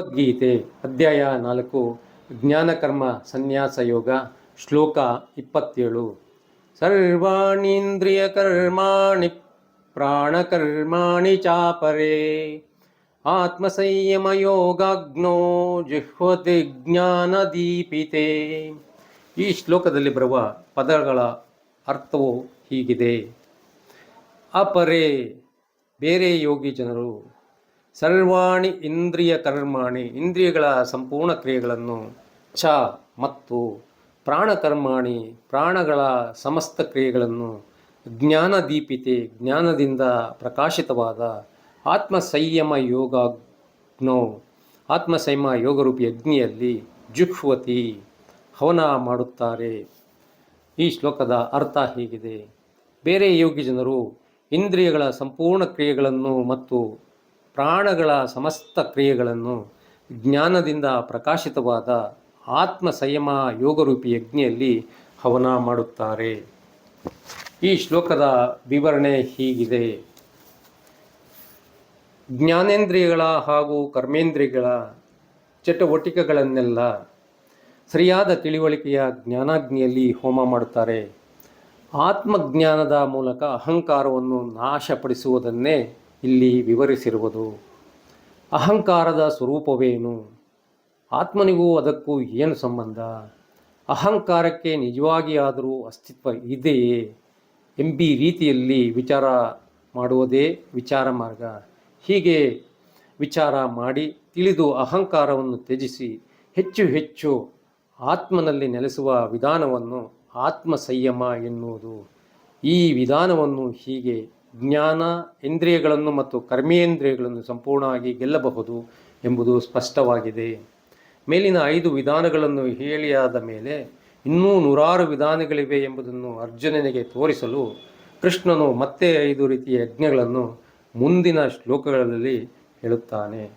ಭಗವದ್ಗೀತೆ ಅಧ್ಯಾಯ ನಾಲ್ಕು, ಜ್ಞಾನಕರ್ಮ ಸನ್ಯಾಸ ಯೋಗ, ಶ್ಲೋಕ ಇಪ್ಪತ್ತೇಳು. ಸರ್ವಾಣೀಂದ್ರಿಯ ಕರ್ಮಾಣಿ, ಪ್ರಾಣಕರ್ಮಾಣಿ ಚಾಪರೇ. ಆತ್ಮಸಂಯಮ ಯೋಗಾಗ್ನೋ ಜಿಹ್ವತಿ ಜ್ಞಾನದೀಪಿತೆ. ಈ ಶ್ಲೋಕದಲ್ಲಿ ಬರುವ ಪದಗಳ ಅರ್ಥವು ಹೀಗಿದೆ. ಅಪರೇ, ಬೇರೆ ಯೋಗಿ ಜನರು ಸರ್ವಾಣಿ ಇಂದ್ರಿಯ ಕರ್ಮಾಣಿ ಇಂದ್ರಿಯಗಳ ಸಂಪೂರ್ಣ ಕ್ರಿಯೆಗಳನ್ನು ಚ ಮತ್ತು ಪ್ರಾಣಕರ್ಮಾಣಿ ಪ್ರಾಣಗಳ ಸಮಸ್ತ ಕ್ರಿಯೆಗಳನ್ನು ಜ್ಞಾನದೀಪಿತೆ ಜ್ಞಾನದಿಂದ ಪ್ರಕಾಶಿತವಾದ ಆತ್ಮ ಸಂಯಮ ಯೋಗಾಗ್ನೋ ಆತ್ಮ ಸಂಯಮ ಯೋಗರೂಪಿ ಅಗ್ನಿಯಲ್ಲಿ ಜುಹ್ವತಿ ಹವನ ಮಾಡುತ್ತಾರೆ. ಈ ಶ್ಲೋಕದ ಅರ್ಥ ಹೀಗಿದೆ. ಬೇರೆ ಯೋಗಿ ಜನರು ಇಂದ್ರಿಯಗಳ ಸಂಪೂರ್ಣ ಕ್ರಿಯೆಗಳನ್ನು ಮತ್ತು ಪ್ರಾಣಗಳ ಸಮಸ್ತ ಕ್ರಿಯೆಗಳನ್ನು ಜ್ಞಾನದಿಂದ ಪ್ರಕಾಶಿತವಾದ ಆತ್ಮ ಸಂಯಮ ಯೋಗರೂಪಿ ಯಜ್ಞೆಯಲ್ಲಿ ಹವನ ಮಾಡುತ್ತಾರೆ. ಈ ಶ್ಲೋಕದ ವಿವರಣೆ ಹೀಗಿದೆ. ಜ್ಞಾನೇಂದ್ರಿಯಗಳ ಹಾಗೂ ಕರ್ಮೇಂದ್ರಿಯಗಳ ಚಟುವಟಿಕೆಗಳನ್ನೆಲ್ಲ ಸರಿಯಾದ ತಿಳಿವಳಿಕೆಯ ಜ್ಞಾನಾಗ್ನಿಯಲ್ಲಿ ಹೋಮ ಮಾಡುತ್ತಾರೆ. ಆತ್ಮಜ್ಞಾನದ ಮೂಲಕ ಅಹಂಕಾರವನ್ನು ನಾಶಪಡಿಸುವುದನ್ನೇ ಇಲ್ಲಿ ವಿವರಿಸಿರುವುದು, ಅಹಂಕಾರದ ಸ್ವರೂಪವೇನು? ಆತ್ಮನಿಗೂ ಅದಕ್ಕೂ ಏನು ಸಂಬಂಧ? ಅಹಂಕಾರಕ್ಕೆ ನಿಜವಾಗಿಯಾದರೂ ಅಸ್ತಿತ್ವ ಇದೆಯೇ? ಎಂಬಿ ರೀತಿಯಲ್ಲಿ ವಿಚಾರ ಮಾಡುವುದೇ ವಿಚಾರ ಮಾರ್ಗ. ಹೀಗೆ ವಿಚಾರ ಮಾಡಿ ತಿಳಿದು ಅಹಂಕಾರವನ್ನು ತ್ಯಜಿಸಿ ಹೆಚ್ಚು ಹೆಚ್ಚು ಆತ್ಮನಲ್ಲಿ ನೆಲೆಸುವ ವಿಧಾನವನ್ನು ಆತ್ಮ ಸಂಯಮ ಎನ್ನುವುದು. ಈ ವಿಧಾನವನ್ನು ಹೀಗೆ ಜ್ಞಾನ, ಇಂದ್ರಿಯಗಳನ್ನು ಮತ್ತು ಕರ್ಮೇಂದ್ರಿಯಗಳನ್ನು ಸಂಪೂರ್ಣವಾಗಿ ಗೆಲ್ಲಬಹುದು ಎಂಬುದು ಸ್ಪಷ್ಟವಾಗಿದೆ. ಮೇಲಿನ ಐದು ವಿಧಾನಗಳನ್ನು ಹೇಳಿಯಾದ ಮೇಲೆ ಇನ್ನೂ ನೂರಾರು ವಿಧಾನಗಳಿವೆ ಎಂಬುದನ್ನು ಅರ್ಜುನನಿಗೆ ತೋರಿಸಲು ಕೃಷ್ಣನು ಮತ್ತೆ ಐದು ರೀತಿಯ ಯಜ್ಞಗಳನ್ನು ಮುಂದಿನ ಶ್ಲೋಕಗಳಲ್ಲಿ ಹೇಳುತ್ತಾನೆ.